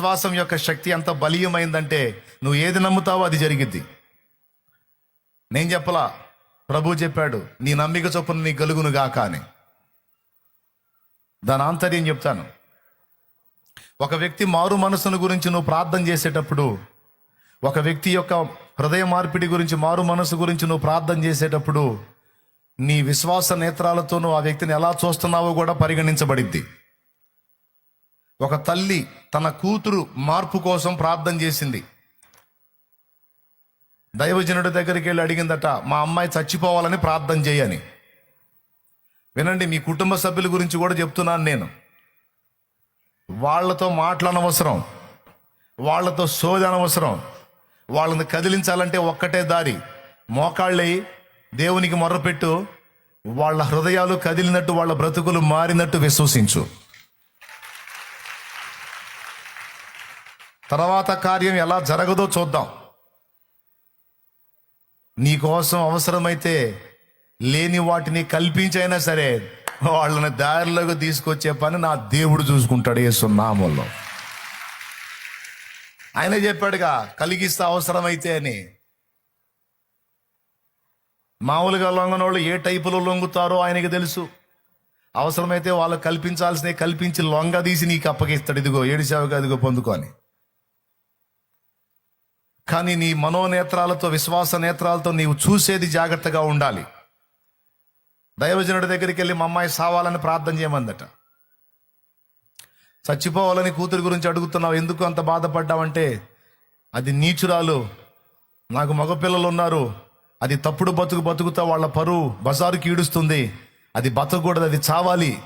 విశ్వాసం యొక్క శక్తి ఎంత బలీయమైందంటే నువ్వు ఏది నమ్ముతావో అది జరిగిద్ది. నేను చెప్పలా ప్రభు చెప్పాడు నీ నమ్మిక చొప్పున నీ గలుగును గాక అని. దాని ఆంతర్యం చెప్తాను. ఒక వ్యక్తి మారు మనసును గురించి నువ్వు ప్రార్థన చేసేటప్పుడు ఒక వ్యక్తి యొక్క హృదయ మార్పిడి గురించి మారు మనసు గురించి నువ్వు ప్రార్థన చేసేటప్పుడు నీ విశ్వాస నేత్రాలతో నువ్వు ఆ వ్యక్తిని ఎలా చూస్తున్నావో కూడా పరిగణించబడిద్ది. ఒక తల్లి తన కూతురు మార్పు కోసం ప్రార్థన చేసింది. దైవజనుడి దగ్గరికి వెళ్ళి అడిగిందట మా అమ్మాయి చచ్చిపోవాలని ప్రార్థన చేయని. వినండి మీ కుటుంబ సభ్యుల గురించి కూడా చెప్తున్నాను నేను. వాళ్ళతో మాట్లాడనవసరం. వాళ్ళతో సోదనవసరం వాళ్ళని కదిలించాలంటే ఒక్కటే దారి. మోకాళ్ళయి దేవునికి మొర్రపెట్టు. వాళ్ళ హృదయాలు కదిలినట్టు వాళ్ళ బ్రతుకులు మారినట్టు విశ్వసించు. తర్వాత కార్యం ఎలా జరగదో చూద్దాం. నీకోసం అవసరమైతే లేని వాటిని కల్పించైనా సరే వాళ్ళని దారిలోకి తీసుకొచ్చే పని నా దేవుడు చూసుకుంటాడు ఏ సున్నామంలో ఆయన చెప్పాడుగా కలిగిస్తే అవసరమైతే అని. మామూలుగా లొంగనోళ్ళు ఏ టైపులో లొంగుతారో ఆయనకి తెలుసు. అవసరమైతే వాళ్ళు కల్పించాల్సినవి కల్పించి లొంగ తీసి నీకు అప్పగిస్తాడు. ఇదిగో ఏడిసావుగా ఇదిగో పొందుకొని కానీ నీ మనోనేత్రాలతో విశ్వాస నేత్రాలతో నీవు చూసేది జాగ్రత్తగా ఉండాలి. దైవజనుడి దగ్గరికి వెళ్ళి మా అమ్మాయి సావాలని ప్రార్థన చేయమందట. చచ్చిపోవాలని కూతురు గురించి అడుగుతున్నావు ఎందుకు అంత బాధపడ్డావంటే అది నీచురాలు నాకు మగపిల్లలు ఉన్నారు అది తప్పుడు బతుకు బతుకుతా వాళ్ళ పరువు బజారుకి ఈడుస్తుంది అది బతకూడదు అది చావాలి.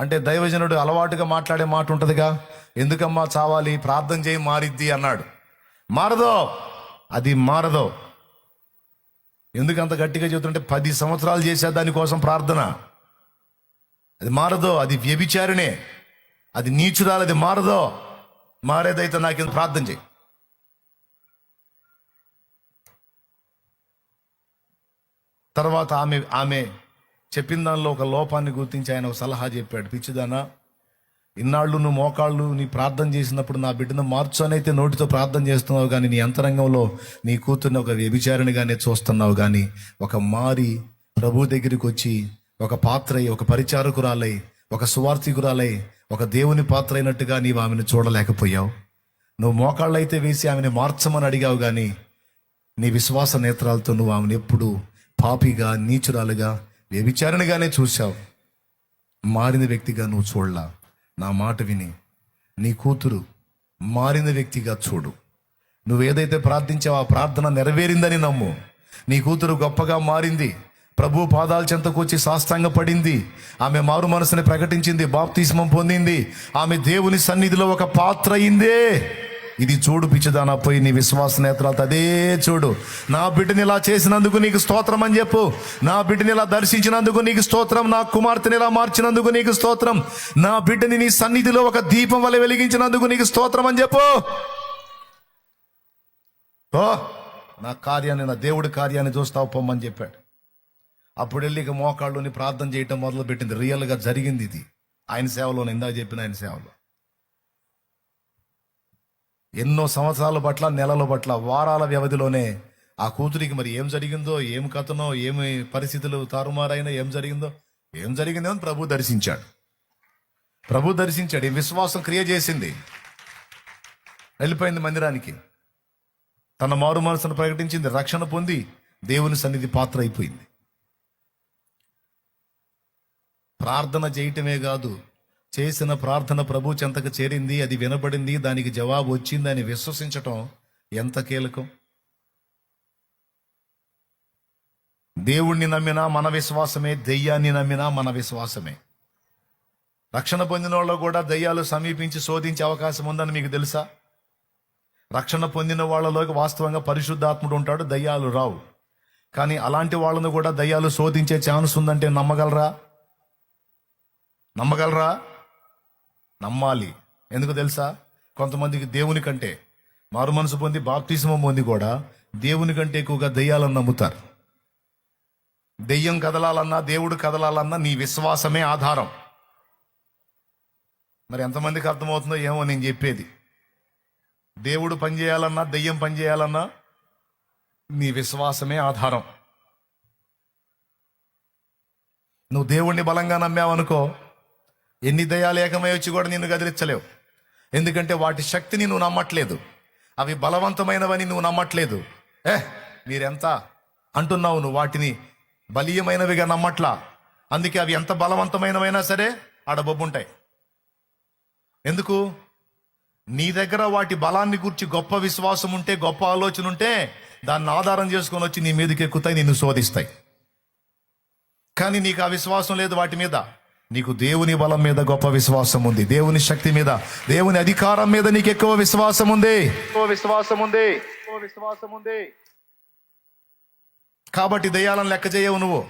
అంటే దైవజనుడు అలవాటుగా మాట్లాడే మాట ఉంటుందిగా ఎందుకమ్మా చావాలి ప్రార్థన చేయి మారిద్ది అన్నాడు. మారదో. అది మారదో. ఎందుకు అంత గట్టిగా చెబుతుంటే పది సంవత్సరాలు చేసే దానికోసం ప్రార్థన. అది మారదో. అది వ్యభిచారిణే. అది నీచురాలు. అది మారదో. మారేదైతే నాకు ప్రార్థన చేయి. తర్వాత ఆమె ఆమె చెప్పిన దానిలో ఒక లోపాన్ని గుర్తించి ఆయన ఒక సలహా చెప్పాడు. పిచ్చిదానా ఇన్నాళ్ళు నువ్వు మోకాళ్ళు నీ ప్రార్థన చేసినప్పుడు నా బిడ్డను మార్చు నోటితో ప్రార్థన చేస్తున్నావు కానీ నీ అంతరంగంలో నీ కూతుర్ని ఒక వ్యభిచారిణిగానే చూస్తున్నావు కానీ ఒక మారి ప్రభు దగ్గరికి వచ్చి ఒక పాత్ర ఒక పరిచారకురాలై ఒక సువార్థికురాలై ఒక దేవుని పాత్ర అయినట్టుగా నీవు ఆమెను చూడలేకపోయావు. నువ్వు మోకాళ్ళు అయితే వేసి ఆమెను మార్చమని అడిగావు కానీ నీ విశ్వాస నేత్రాలతో నువ్వు ఆమెను ఎప్పుడు పాపిగా నీచురాలుగా వ్యభిచారణగానే చూశావు. మారిన వ్యక్తిగా నువ్వు చూడలా. నా మాట విని నీ కూతురు మారిన వ్యక్తిగా చూడు. నువ్వు ఏదైతే ప్రార్థించావో ఆ ప్రార్థన నెరవేరిందని నమ్ము. నీ కూతురు గొప్పగా మారింది. ప్రభు పాదాల చెంతకు వచ్చి సాష్టాంగ పడింది ఆమె మారు మనసుని ప్రకటించింది బాప్తిస్మం పొందింది. ఆమె దేవుని సన్నిధిలో ఒక పాత్ర అయిందే. ఇది చూడు పిచ్చిదానా పోయి నీ విశ్వాస నేత్రాలతో అదే చూడు. నా బిడ్డని ఇలా చేసినందుకు నీకు స్తోత్రం అని చెప్పు. నా బిడ్డని ఇలా దర్శించినందుకు నీకు స్తోత్రం. నా కుమార్తెని ఇలా మార్చినందుకు నీకు స్తోత్రం. నా బిడ్డని నీ సన్నిధిలో ఒక దీపం వల్ల వెలిగించినందుకు నీకు స్తోత్రం అని చెప్పు. ఓ నా కార్యాన్ని నా దేవుడి కార్యాన్ని చూస్తావు పొమ్మని చెప్పాడు. అప్పుడు వెళ్ళి ఇక మోకాళ్ళుని ప్రార్థన చేయటం మొదలు పెట్టింది రియల్గా జరిగింది ఇది. ఆయన సేవలో ఇందాక చెప్పిన ఆయన సేవలో. ఎన్నో సంవత్సరాల పట్ల నెలల పట్ల వారాల వ్యవధిలోనే ఆ కూతురికి మరి ఏం జరిగిందో ఏం కథనో ఏమి పరిస్థితులు తారుమారైనా ఏం జరిగిందో ఏం జరిగిందో అని ప్రభు దర్శించాడు. ప్రభు దర్శించాడు. ఈ విశ్వాసం క్రియ చేసింది. వెళ్ళిపోయింది మందిరానికి. తన మారు మనసును ప్రకటించింది. రక్షణ పొంది దేవుని సన్నిధి పాత్ర అయిపోయింది ప్రార్థన చేయటమే కాదు చేసిన ప్రార్థన ప్రభు చెంతకు చేరింది అది వినబడింది దానికి జవాబు వచ్చింది అని విశ్వసించటం ఎంత కీలకం? దేవుణ్ణి నమ్మినా మన విశ్వాసమే దెయ్యాన్ని నమ్మినా మన విశ్వాసమే. రక్షణ పొందిన వాళ్ళు కూడా దయ్యాలు సమీపించి శోధించే అవకాశం ఉందని మీకు తెలుసా? రక్షణ పొందిన వాళ్ళలోకి వాస్తవంగా పరిశుద్ధాత్ముడు ఉంటాడు దయ్యాలు రావు. కానీ అలాంటి వాళ్ళను కూడా దయ్యాలు శోధించే ఛాన్స్ ఉందంటే నమ్మగలరా? నమ్మగలరా? నమ్మాలి. ఎందుకు తెలుసా? కొంతమందికి దేవుని కంటే మారు మనసు పొంది బాప్తిసమం పొంది కూడా దేవుని కంటే ఎక్కువగా దెయ్యాలను నమ్ముతారు. దెయ్యం కదలాలన్నా దేవుడు కదలాలన్నా నీ విశ్వాసమే ఆధారం. మరి ఎంతమందికి అర్థమవుతుందో ఏమో నేను చెప్పేది. దేవుడు పనిచేయాలన్నా దెయ్యం పనిచేయాలన్నా నీ విశ్వాసమే ఆధారం. నువ్వు దేవుణ్ణి బలంగా నమ్మావనుకో ఎన్ని దయాలు ఏకమై వచ్చి కూడా నిన్ను గదిలించలేవు. ఎందుకంటే వాటి శక్తిని నువ్వు నమ్మట్లేదు. అవి బలవంతమైనవని నువ్వు నమ్మట్లేదు. ఏ మీరెంత? అంటున్నావు నువ్వు వాటిని బలీయమైనవిగా నమ్మట్లా? అందుకే అవి ఎంత బలవంతమైనవైనా సరే ఆడ బొబ్బుంటాయి. ఎందుకు? నీ దగ్గర వాటి బలాన్ని గురించి గొప్ప విశ్వాసం ఉంటే గొప్ప ఆలోచన ఉంటే దాన్ని ఆధారం చేసుకొని వచ్చి నీ మీదకి ఎక్కుతాయి నిన్ను శోధిస్తాయి. కానీ నీకు ఆ విశ్వాసం లేదు వాటి మీద. నీకు దేవుని బలం మీద గొప్ప విశ్వాసం ఉంది. దేవుని శక్తి మీద దేవుని అధికారం మీద నీకు ఎక్కువ విశ్వాసం ఉంది. ఎక్కువ విశ్వాసం ఉంది. ఎక్కువ విశ్వాసం ఉంది. కాబట్టి దయాలను లెక్క చేయవు నువ్వు.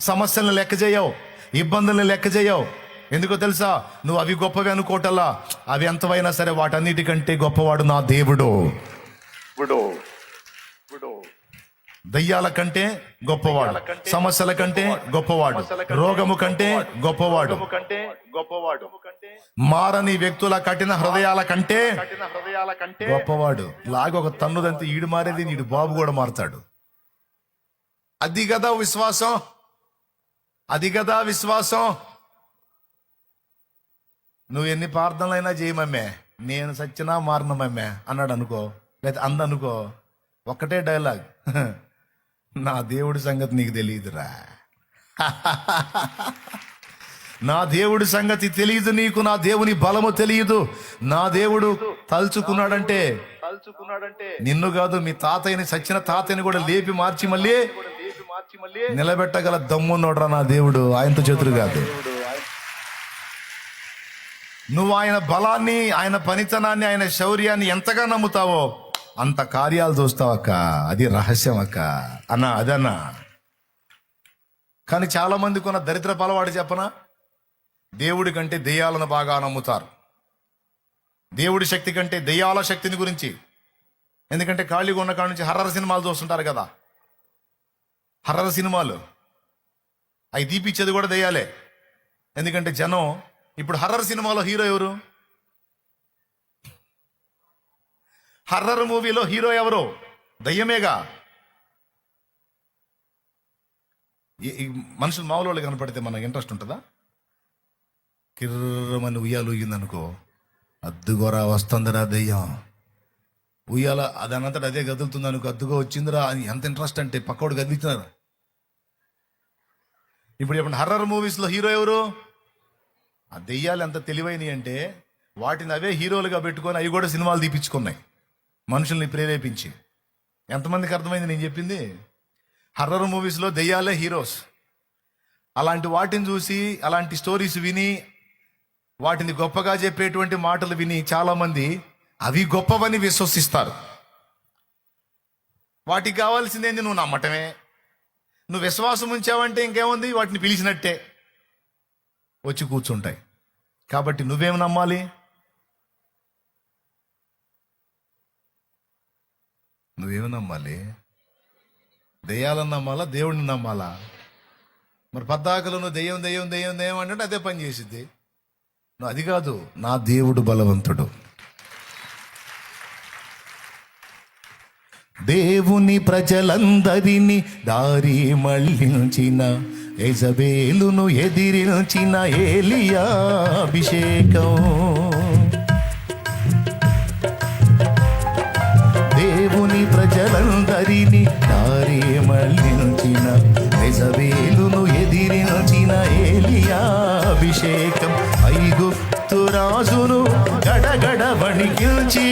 సమస్యలను లెక్క చేయవు. ఇబ్బందులను లెక్క చేయవు. ఎందుకో తెలుసా? నువ్వు అవి గొప్పవి అనుకోటల్లా. అవి ఎంతవైనా సరే వాటన్నిటికంటే గొప్పవాడు నా దేవుడు. దయ్యాల కంటే గొప్పవాడు. సమస్యల కంటే గొప్పవాడు. రోగము కంటే గొప్పవాడు. కంటే గొప్పవాడు. మారని వ్యక్తుల కఠిన హృదయాల కంటే హృదయాల కంటే గొప్పవాడు. లాగా ఒక తన్నుదంతే ఈడు మారేది నీడు బాబు కూడా మారతాడు. అది కదా విశ్వాసం? అది కదా విశ్వాసం? నువ్వు ఎన్ని ప్రార్థనలైనా చేయమమ్మే నేను సచ్చినా మారనమమ్మే అన్నాడు అనుకో. లేదా అందనుకో. ఒక్కటే డైలాగ్. నా దేవుడి సంగతి నీకు తెలియదురా. నా దేవుడి సంగతి తెలియదు నీకు నా దేవుని బలము తెలియదు. నా దేవుడు తలుచుకున్నాడంటే తలుచుకున్నాడంటే నిన్ను కాదు మీ తాతయ్యని సచ్చిన తాతయ్యని కూడా లేపి మార్చి మళ్ళీ కూడా లేపి మార్చి మళ్ళీ నిలబెట్టగల దమ్మున్నోడ్రా నా దేవుడు. ఆయనతో చేతులు కాదు. నువ్వు ఆయన బలాన్ని ఆయన పనితనాన్ని ఆయన శౌర్యాన్ని ఎంతగా నమ్ముతావో అంత కార్యాలు చూస్తావక్క అది రహస్యం అక్క. అన్నా అదన్నా. కానీ చాలా మంది కొన్న దరిద్ర పలవాడు చెప్పనా? దేవుడి కంటే దెయ్యాలను బాగా నమ్ముతారు. దేవుడి శక్తి కంటే దెయ్యాల శక్తిని గురించి. ఎందుకంటే ఖాళీగా ఉన్న కాడ నుంచి హర్రర్ సినిమాలు చూస్తుంటారు కదా. హర్రర్ సినిమాలు. అవి తీపిచ్చేది కూడా దెయ్యాలే. ఎందుకంటే జనం ఇప్పుడు హర్రర్ సినిమాలో హీరో ఎవరు? హర్రర్ మూవీలో హీరో ఎవరు? దయ్యమేగా? మనుషులు మామూలు వాళ్ళు కనపడితే మనకు ఇంట్రెస్ట్ ఉంటుందా? కిర్రమని ఉయ్యాలు ఊగిందనుకో అద్దుగోరా వస్తుందిరా దెయ్యం. ఉయ్యాల అదనంతట అదే గదులుతుంది అనుకో అద్దుగా వచ్చిందిరా అని ఎంత ఇంట్రెస్ట్ అంటే పక్కోడు గదిలిస్తున్నారు ఇప్పుడు ఇప్పుడు హర్రర్ మూవీస్లో హీరో ఎవరు? ఆ దెయ్యాలు ఎంత తెలివైనవి అంటే వాటిని అవే హీరోలుగా పెట్టుకొని అవి కూడా సినిమాలు తీపించుకున్నాయి మనుషుల్ని ప్రేరేపించి. ఎంతమందికి అర్థమైంది నేను చెప్పింది? హర్రర్ మూవీస్లో దెయ్యాలే హీరోస్ అలాంటి వాటిని చూసి అలాంటి స్టోరీస్ విని వాటిని గొప్పగా చెప్పేటువంటి మాటలు విని చాలామంది అవి గొప్పవని విశ్వసిస్తారు. వాటికి కావాల్సిందేంది నువ్వు నమ్మటమే. నువ్వు విశ్వాసం ఉంచావంటే ఇంకేముంది? వాటిని పిలిచినట్టే. వచ్చి కూర్చుంటాయి. కాబట్టి నువ్వేం నమ్మాలి? నువ్వేమి నమ్మాలి? దెయ్యాలను నమ్మాలా? దేవుడిని నమ్మాలా? మరి పద్దాకలు నువ్వు దెయ్యం దెయ్యం దెయ్యం దెయ్యం అంటే అదే పని చేసిద్ది. నువ్వు అది కాదు నా దేవుడు బలవంతుడు. దేవుని ప్రజలందరినీ దారి మళ్ళించిన ఎజబేలును ఎదిరించిన ఏలియా అభిషేకం. ప్రజలందరినీ దారి మళ్ళించిన నిజవేలును ఎదిరించిన ఏలియా అభిషేకం. ఐగుప్తు రాజును గడగడ వణికిల్చి